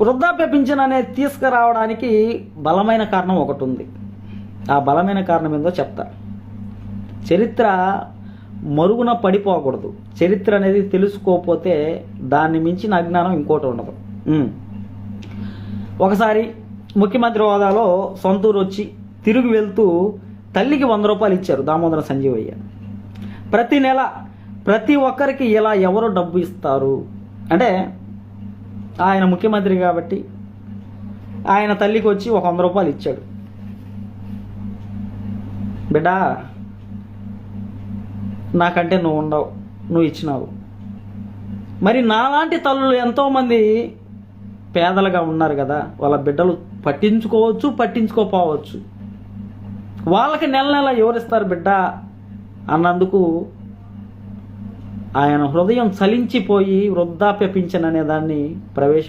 వృద్ధాప్య పింఛన్ అనేది తీసుకురావడానికి బలమైన కారణం ఒకటి ఉంది ఆ బలమైన కారణం ఏందో చెప్తా. చరిత్ర మరుగున పడిపోకూడదు. చరిత్ర అనేది తెలుసుకోకపోతే దాన్ని మించిన అజ్ఞానం ఇంకోటి ఉండదు. ఒకసారి ముఖ్యమంత్రి హోదాలో సొంతూరు వచ్చి తిరిగి వెళ్తూ తల్లికి వంద రూపాయలు ఇచ్చారు దామోదర సంజీవయ్య. ప్రతి నెల ప్రతి ఒక్కరికి ఇలా ఎవరు డబ్బు ఇస్తారు? అంటే ఆయన ముఖ్యమంత్రి కాబట్టి ఆయన తల్లికి వచ్చి ఒక వంద రూపాయలు ఇచ్చాడు. బిడ్డా నాకంటే నువ్వు ఉండవు నువ్వు ఇచ్చినావు. మరి నాలాంటి తల్లులు ఎంతోమంది పేదలుగా ఉన్నారు కదా వాళ్ళ బిడ్డలు పట్టించుకోవచ్చు పట్టించుకోపోవచ్చు. వాళ్ళకి నెల నెల ఎవరిస్తారు బిడ్డ? అన్నందుకు ఆయన హృదయం చలించిపోయి వృద్ధాప్య పింఛన్ అనే దాన్ని ప్రవేశ